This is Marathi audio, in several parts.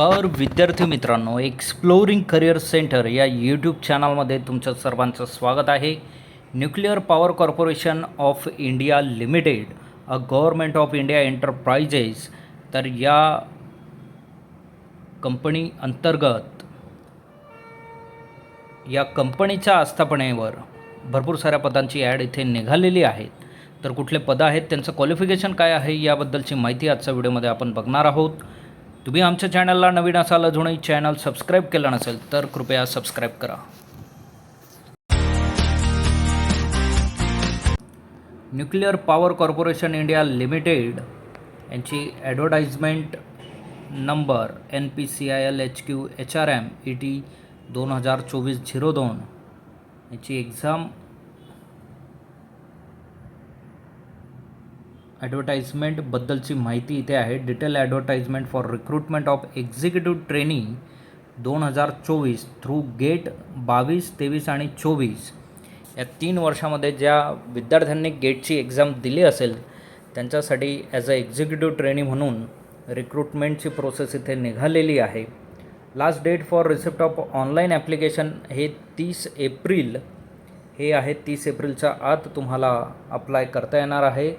नमस्कार. विद्यार्थी मित्रांनो एक्सप्लोरिंग करिअर सेंटर या यूट्यूब चॅनलमध्ये तुमचं सर्वांचं स्वागत आहे. Nuclear power corporation of India limited a government of India enterprises तर या कंपनी अंतर्गत या कंपनीच्या आस्थापनेवर भरपूर साऱ्या पदांची ॲड इथे निघालेली आहेत. तर कुठले पदं आहेत त्यांचं क्वालिफिकेशन काय आहे याबद्दलची माहिती आजच्या व्हिडिओमध्ये आपण बघणार आहोत. तुम्ही आमच्या चॅनलला नवीन असाल अजूनही चॅनल सबस्क्राईब केलं नसेल तर कृपया सबस्क्राईब करा. Nuclear power corporation India limited यांची advertisement number N P C I L H Q H R M E T दोन हजार चोवीस झिरो दोन याची एक्झाम ॲडव्हर्टाइजमेंटबद्दलची माहिती इथे आहे. Detail advertisement for recruitment of executive trainee दोन हजार चोवीस थ्रू गेट बावीस तेवीस आणि चोवीस. या तीन वर्षामध्ये ज्या विद्यार्थ्यांनी गेटची एक्झाम दिली असेल त्यांच्यासाठी ॲज अ एक्झिक्युटिव्ह ट्रेनी म्हणून रिक्रुटमेंटची प्रोसेस इथे निघालेली आहे. Last date for receipt of online application हे तीस एप्रिल हे आहे तीस एप्रिलच्या आत तुम्हाला अप्लाय करता येणार आहे.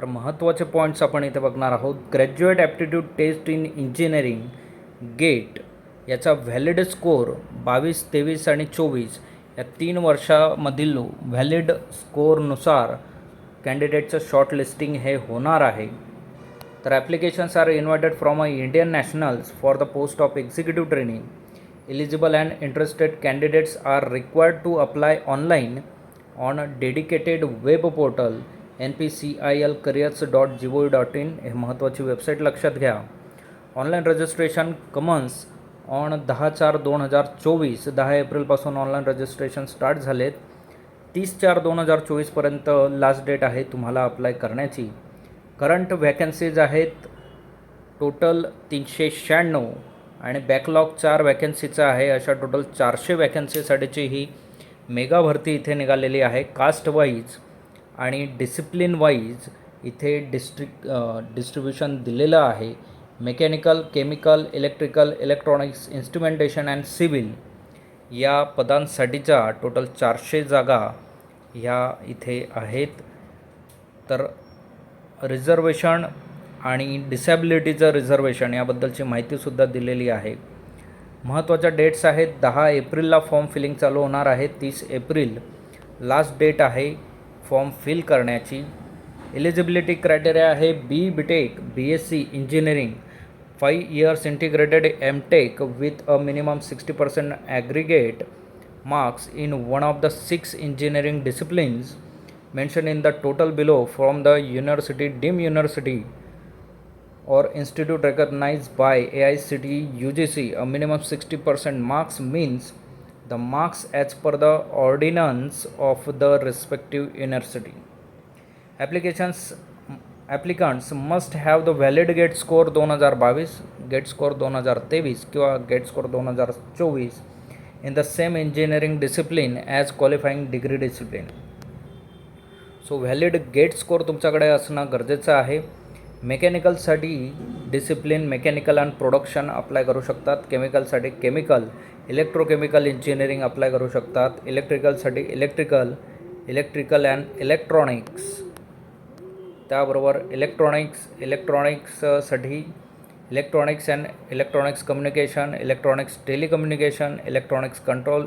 तर महत्त्वाचे पॉईंट्स आपण इथे बघणार आहोत. Graduate aptitude test in engineering GATE याचा व्हॅलिड स्कोअर बावीस तेवीस आणि चोवीस या तीन वर्षामधील व्हॅलिड स्कोअरनुसार कॅन्डिडेटचं शॉर्ट लिस्टिंग हे होणार आहे. तर applications are invited from a Indian nationals for the post of executive training eligible and interested candidates are required to apply online on dedicated web portal N P C I L careers dot G O dot in हे महत्त्वाची वेबसाईट लक्षात घ्या. ऑनलाईन रजिस्ट्रेशन कमन्स ऑन दहा चार दोन हजार चोवीस दहा एप्रिलपासून ऑनलाईन रजिस्ट्रेशन स्टार्ट झालेत. तीस चार दोन हजार चोवीसपर्यंत लास्ट डेट आहे तुम्हाला अप्लाय करण्याची. करंट व्हॅकन्सीज आहेत टोटल तीनशे शहाण्णव आणि बॅकलॉग चार वॅकन्सीचं आहे. अशा टोटल चारशे वॅकन्सीसाठीची ही मेगा भरती इथे निघालेली आहे. कास्ट वाईज आणि डिसिप्लिन वाईज इथे डिस्ट्रिक डिस्ट्रीब्युशन दिलेलं आहे. Mechanical chemical electrical electronics instrumentation and civil या पदांसाठीच्या टोटल चारशे जागा ह्या इथे आहेत. तर रिझर्वेशन आणि डिसॅबिलिटीचं रिझर्वेशन याबद्दलची माहितीसुद्धा दिलेली आहे. महत्त्वाच्या डेट्स आहेत. दहा एप्रिलला फॉर्म फिलिंग चालू होणार आहे. तीस एप्रिल लास्ट डेट आहे. फॉर्म फिल करण्याची. एलिजिबिलिटी क्रायटेरिया आहे B B tech B S C engineering five years integrated M tech with a minimum sixty percent aggregate marks in one of the six engineering disciplines mention in the total below from the university deem university or institute recognise by A I C T U G C a minimum sixty percent marks means the marks as per the ordinance of the respective university applications applicants must have the valid GATE score दोन हजार बावीस गेट स्कोअर दोन हजार तेवीस किंवा गेट स्कोअर दोन हजार चोवीस in the same engineering discipline as qualifying degree discipline. So valid GATE score तुमच्याकडे असणं गरजेचं आहे. मेकॅनिकलसाठी discipline mechanical and production apply करू शकतात. केमिकलसाठी केमिकल इलेक्ट्रोकेमिकल इंजिनिअरिंग अप्लाय करू शकतात. इलेक्ट्रिकलसाठी इलेक्ट्रिकल इलेक्ट्रिकल अँड इलेक्ट्रॉनिक्स. त्याबरोबर electronics इलेक्ट्रॉनिक्ससाठी electronics and electronics communication electronics telecommunication electronics control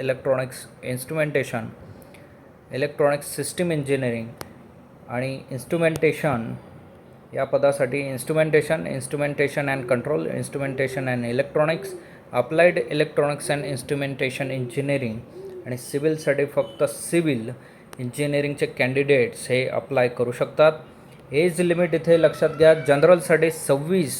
electronics instrumentation electronics system engineering आणि इन्स्ट्रुमेंटेशन या पदासाठी instrumentation instrumentation and control instrumentation and electronics applied electronics and instrumentation engineering आणि सिव्हिलसाठी फक्त सिव्हिल इंजिनिअरिंगचे कॅन्डिडेट्स हे अप्लाय करू शकतात. एज लिमिट इथे लक्षात घ्या. जनरलसाठी सव्वीस.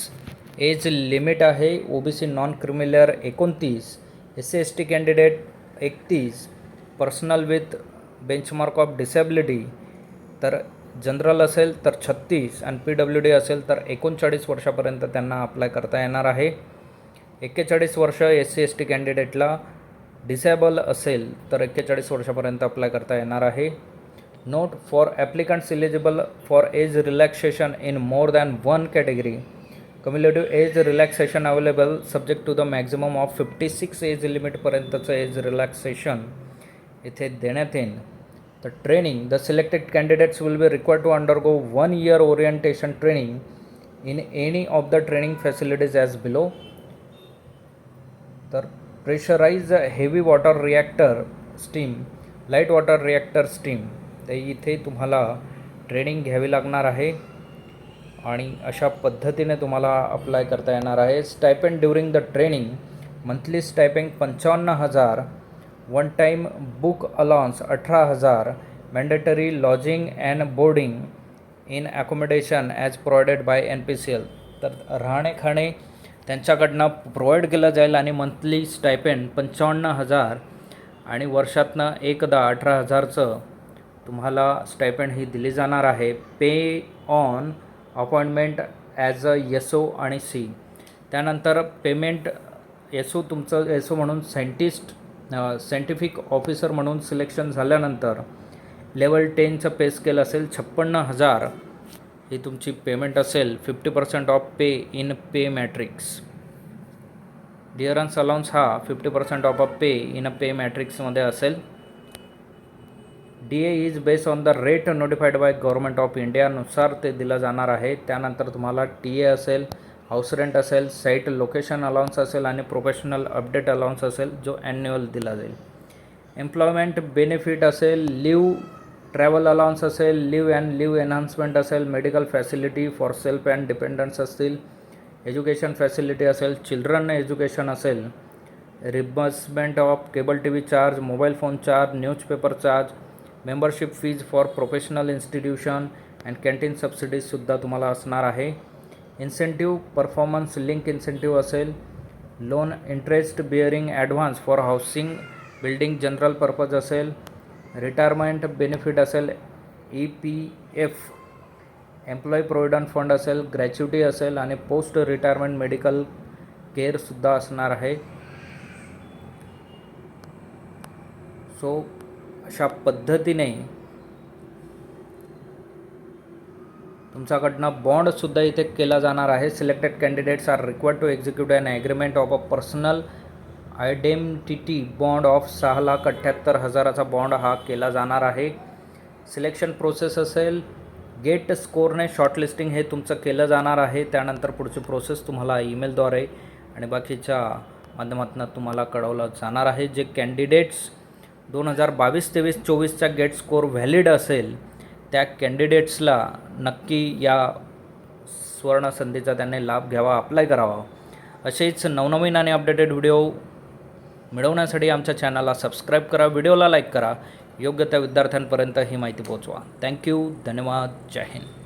एज लिमिट आहे O B C non creamy layer एकोणतीस. S C S T candidate एकतीस. Personal with benchmark of disability तर जनरल असेल तर छत्तीस आणि पी डब्ल्यू डी असेल तर एकोणचाळीस वर्षापर्यंत त्यांना अप्लाय करता येणार आहे. एक्केचाळीस वर्ष एस सी एस टी कॅन्डिडेटला डिसेबल असेल तर एक्केचाळीस वर्षापर्यंत अप्लाय करता येणार आहे. Note for applicants eligible for age relaxation in more than one category cumulative age relaxation available subject to the maximum of fifty six age लिमिटपर्यंतचं age relaxation इथे देण्यात येईल तर training the selected candidates will be required to undergo one year orientation training in any of the training facilities as below तर pressurise heavy water reactor steam light water reactor steam ते इथे तुम्हाला ट्रेनिंग घ्यावी लागणार आहे आणि अशा पद्धतीने तुम्हाला अप्लाय करता येणार आहे. Stipend during the training monthly stipend पंचावन्न हजार वन टाईम बुक अलाउन्स अठरा हजार mandatory lodging and boarding in accommodation as provided by N P C L तर राहणे खाणे त्यांच्याकडनं प्रोव्हाइड केलं जाईल आणि मंथली स्टायपेंड पंचावन्न हजार आणि वर्षातनं एकदा अठरा हजारचं तुम्हाला स्टायपेंड ही दिली जाणार आहे. Pay on appointment as a SO आणि सी त्यानंतर पेमेंट एस तुमचं येसो म्हणून सायंटिस्ट सायंटिफिक ऑफिसर म्हणून सिलेक्शन झाल्यानंतर लेवल टेनचं पे स्केल असेल छप्पन्न हजार. ही तुमची पेमेंट असेल fifty percent of pay in pay matrix dearness allowance हा fifty percent of a pay in a pay मॅट्रिक्समध्ये असेल. D A is based on the rate notified by government of इंडियानुसार ते दिलं जाणार आहे. त्यानंतर तुम्हाला टी ए असेल हाऊस रेंट असेल साईट लोकेशन अलाउन्स असेल आणि प्रोफेशनल अपडेट अलाउन्स असेल जो ॲन्युअल दिला जाईल. एम्प्लॉयमेंट बेनिफिट असेल लिव्ह ट्रॅव्हल अलाउन्स असेल लिव अँड लिव एन्हान्समेंट असेल medical facility for self and dependence असतील एज्युकेशन फॅसिलिटी असेल चिल्ड्रन एज्युकेशन असेल reimbursement of cable T V charge mobile phone charge newspaper charge membership fees for professional institution and canteen सबसिडीजसुद्धा तुम्हाला असणार आहे. इन्सेंटिव्ह परफॉर्मन्स लिंक इन्सेंटिव्ह असेल. Loan interest bearing advance for housing building general purpose असेल. रिटायरमेंट बेनिफिट असेल. E P F employee provident fund असेल. ग्रॅच्युटी असेल आणि पोस्ट रिटायरमेंट मेडिकल केअरसुद्धा असणार आहे. सो अशा पद्धतीने तुमच्याकडनं बॉन्डसुद्धा इथे केला जाणार आहे. Selected candidates are required to execute an agreement of a personal identity bond of सहा लाख अठ्ठ्याहत्तर हजाराचा बॉन्ड हा केला जाणार आहे. सिलेक्शन प्रोसेस असेल. गेट स्कोरने शॉर्टलिस्टिंग हे तुमचं केलं जाणार आहे. त्यानंतर पुढची प्रोसेस तुम्हाला ईमेलद्वारे आणि बाकीच्या माध्यमातून तुम्हाला कळवलं जाणार आहे. जे कॅन्डिडेट्स दोन हजार बावीस तेवीस चोवीसचा गेट स्कोर व्हॅलिड असेल त्या कॅन्डिडेट्सला नक्की या सुवर्णसंधीचा त्यांनी लाभ घ्यावा अप्लाय करावा. असेच नवनवीन आणि अपडेटेड व्हिडिओ मिळवण्यासाठी आमच्या चॅनलला सबस्क्राईब करा व्हिडिओला लाईक करा. योग्य त्या विद्यार्थ्यांपर्यंत ही माहिती पोहोचवा. थँक्यू धन्यवाद. जय हिंद.